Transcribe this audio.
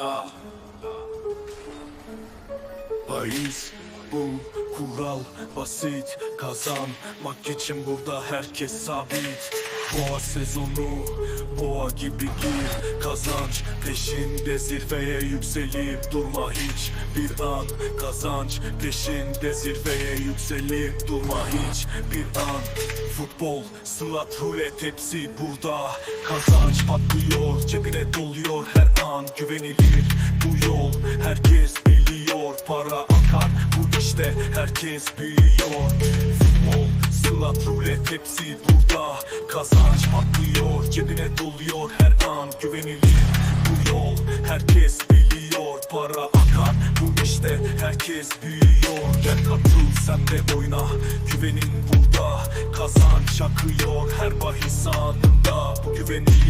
Ah. Bahis bu kural basit. Kazanmak için burada herkes sabit. Boğa sezonu boğa gibi gir. Kazanç peşinde zirveye yükselip durma hiç. Bir an kazanç peşinde zirveye yükselip durma hiç. Bir an Futbol, slot, rulet hepsi burada. Kazanç patlıyor, cebine doluyor. her Güvenilir bu yol, herkes biliyor. Para akar bu işte, herkes biliyor. Futbol, slot, rulet hepsi burada. Kazanç patlıyor, cebine doluyor her an Güvenilir. Bu yol, herkes biliyor. Para akar bu işte, herkes biliyor. Gel katıl sen de oyna, güvenin burada. Kazanç akıyor her bahis anında Bu güveni